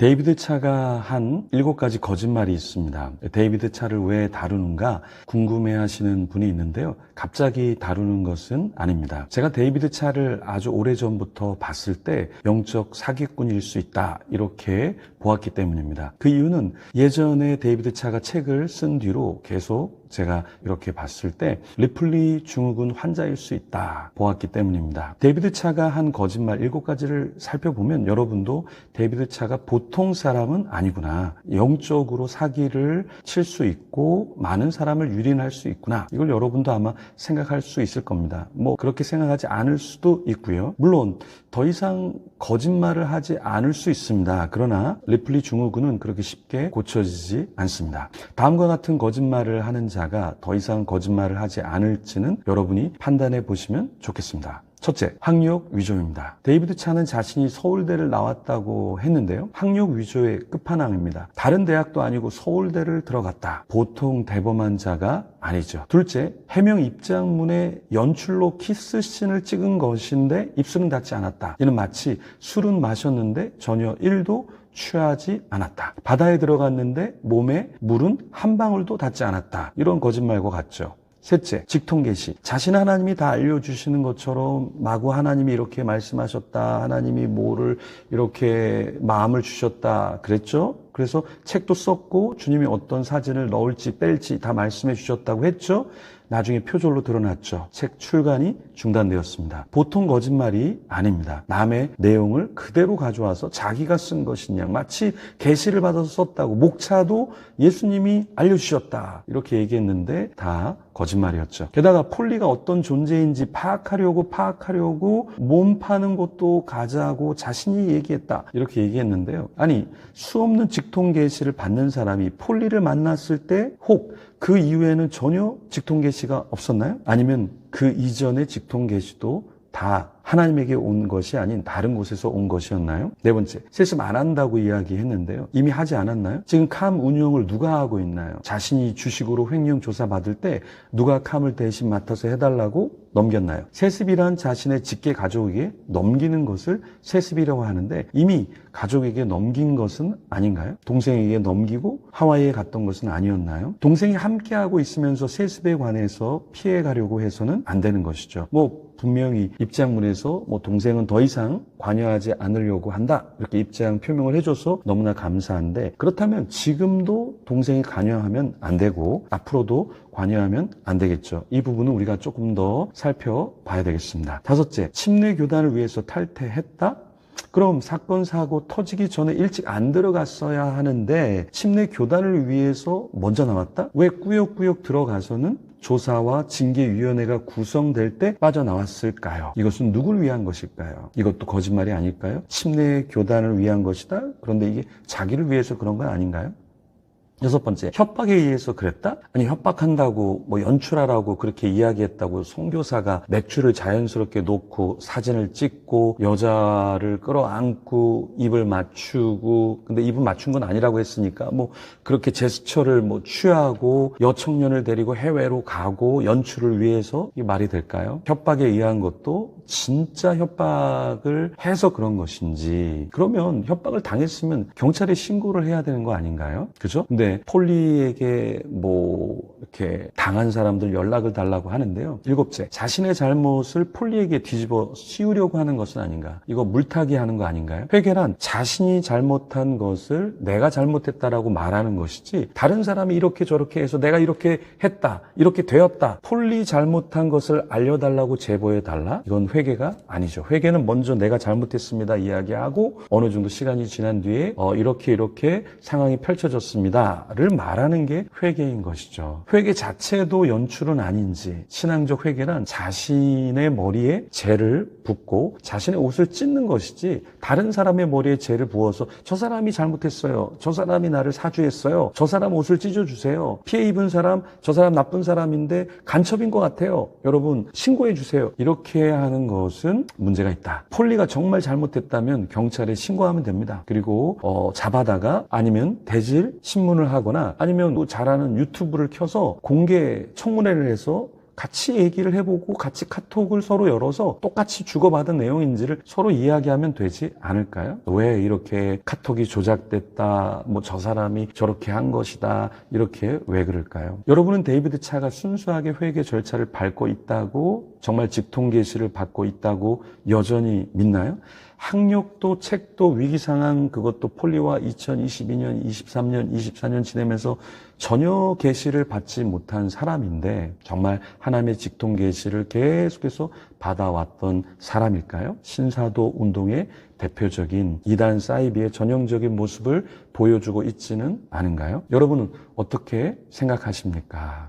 데이비드 차가 한 일곱 가지 거짓말이 있습니다. 데이비드 차를 왜 다루는가 궁금해 하시는 분이 있는데요. 갑자기 다루는 것은 아닙니다. 제가 데이비드 차를 아주 오래 전부터 봤을 때 영적 사기꾼일 수 있다. 이렇게 보았기 때문입니다. 그 이유는 예전에 데이비드 차가 책을 쓴 뒤로 계속 제가 이렇게 봤을 때 리플리 증후군 환자일 수 있다 보았기 때문입니다. 데이비드 차가 한 거짓말 일곱 가지를 살펴보면 여러분도 데이비드 차가 보통 사람은 아니구나. 영적으로 사기를 칠 수 있고 많은 사람을 유린할 수 있구나. 이걸 여러분도 아마 생각할 수 있을 겁니다. 뭐 그렇게 생각하지 않을 수도 있고요. 물론 더 이상 거짓말을 하지 않을 수 있습니다. 그러나 리플리 증후군은 그렇게 쉽게 고쳐지지 않습니다. 다음과 같은 거짓말을 하는 자가 더 이상 거짓말을 하지 않을지는 여러분이 판단해 보시면 좋겠습니다. 첫째, 학력 위조입니다. 데이비드 차는 자신이 서울대를 나왔다고 했는데요. 학력 위조의 끝판왕입니다. 다른 대학도 아니고 서울대를 들어갔다. 보통 대범한 자가 아니죠. 둘째, 해명 입장문에 연출로 키스씬을 찍은 것인데 입술은 닿지 않았다. 이는 마치 술은 마셨는데 전혀 1도 취하지 않았다. 바다에 들어갔는데 몸에 물은 한 방울도 닿지 않았다. 이런 거짓말과 같죠. 셋째, 직통 계시. 자신 하나님이 다 알려주시는 것처럼 마구 하나님이 이렇게 말씀하셨다. 하나님이 뭐를 이렇게 마음을 주셨다. 그랬죠? 그래서 책도 썼고 주님이 어떤 사진을 넣을지 뺄지 다 말씀해 주셨다고 했죠? 나중에 표절로 드러났죠. 책 출간이 중단되었습니다. 보통 거짓말이 아닙니다. 남의 내용을 그대로 가져와서 자기가 쓴양 마치 계시를 받아서 썼다고 목차도 예수님이 알려주셨다 이렇게 얘기했는데 다 거짓말이었죠. 게다가 폴리가 어떤 존재인지 파악하려고 파악하려고 몸 파는 것도 가자고 자신이 얘기했다 이렇게 얘기했는데요. 아니 수 없는 직통 계시를 받는 사람이 폴리를 만났을 때 혹 그 이후에는 전혀 직통 계시가 없었나요? 아니면 그 이전의 직통 계시도 다 하나님에게 온 것이 아닌 다른 곳에서 온 것이었나요? 네 번째, 세습 안 한다고 이야기했는데요. 이미 하지 않았나요? 지금 캄 운영을 누가 하고 있나요? 자신이 주식으로 횡령 조사 받을 때 누가 캄을 대신 맡아서 해달라고 넘겼나요? 세습이란 자신의 직계 가족에게 넘기는 것을 세습이라고 하는데 이미 가족에게 넘긴 것은 아닌가요? 동생에게 넘기고 하와이에 갔던 것은 아니었나요? 동생이 함께하고 있으면서 세습에 관해서 피해 가려고 해서는 안 되는 것이죠. 뭐 분명히 입장문에서 뭐 동생은 더 이상 관여하지 않으려고 한다 이렇게 입장 표명을 해줘서 너무나 감사한데 그렇다면 지금도 동생이 관여하면 안 되고 앞으로도 관여하면 안 되겠죠. 이 부분은 우리가 조금 더 살펴봐야 되겠습니다. 다섯째, 침례 교단을 위해서 탈퇴했다? 그럼 사건 사고 터지기 전에 일찍 안 들어갔어야 하는데 침례 교단을 위해서 먼저 나왔다? 왜 꾸역꾸역 들어가서는 조사와 징계위원회가 구성될 때 빠져나왔을까요? 이것은 누굴 위한 것일까요? 이것도 거짓말이 아닐까요? 침례 교단을 위한 것이다? 그런데 이게 자기를 위해서 그런 건 아닌가요? 여섯 번째, 협박에 의해서 그랬다? 아니, 협박한다고, 뭐, 연출하라고 그렇게 이야기했다고 송교사가 맥주를 자연스럽게 놓고 사진을 찍고 여자를 끌어안고 입을 맞추고, 근데 입을 맞춘 건 아니라고 했으니까 뭐, 그렇게 제스처를 뭐, 취하고 여청년을 데리고 해외로 가고 연출을 위해서 이 말이 될까요? 협박에 의한 것도 진짜 협박을 해서 그런 것인지, 그러면 협박을 당했으면 경찰에 신고를 해야 되는 거 아닌가요? 그죠? 근데 폴리에게 뭐 이렇게 당한 사람들 연락을 달라고 하는데요. 일곱째, 자신의 잘못을 폴리에게 뒤집어 씌우려고 하는 것은 아닌가? 이거 물타기 하는 거 아닌가요? 회계란 자신이 잘못한 것을 내가 잘못했다라고 말하는 것이지 다른 사람이 이렇게 저렇게 해서 내가 이렇게 했다, 이렇게 되었다. 폴리 잘못한 것을 알려달라고 제보해 달라? 이건 회계가 아니죠. 회계는 먼저 내가 잘못했습니다 이야기하고 어느 정도 시간이 지난 뒤에 어, 이렇게 이렇게 상황이 펼쳐졌습니다. 를 말하는 게 회개인 것이죠. 회개 자체도 연출은 아닌지 신앙적 회개란 자신의 머리에 죄를 붓고 자신의 옷을 찢는 것이지 다른 사람의 머리에 죄를 부어서 저 사람이 잘못했어요. 저 사람이 나를 사주했어요. 저 사람 옷을 찢어주세요. 피해 입은 사람 저 사람 나쁜 사람인데 간첩인 것 같아요. 여러분 신고해 주세요. 이렇게 하는 것은 문제가 있다. 폴리가 정말 잘못했다면 경찰에 신고하면 됩니다. 그리고 어, 잡아다가 아니면 대질 신문 을 하거나 아니면 또 잘하는 유튜브를 켜서 공개 청문회를 해서 같이 얘기를 해보고 같이 카톡을 서로 열어서 똑같이 주고받은 내용인지를 서로 이야기하면 되지 않을까요? 왜 이렇게 카톡이 조작됐다, 뭐 저 사람이 저렇게 한 것이다, 이렇게 왜 그럴까요? 여러분은 데이비드 차가 순수하게 회계 절차를 밟고 있다고 정말 직통 계시를 받고 있다고 여전히 믿나요? 학력도 책도 위기 상황 그것도 폴리와 2022년, 23년, 24년 지내면서 전혀 계시를 받지 못한 사람인데 정말 하나님의 직통 계시를 계속해서 받아왔던 사람일까요? 신사도 운동의 대표적인 이단 사이비의 전형적인 모습을 보여주고 있지는 않은가요? 여러분은 어떻게 생각하십니까?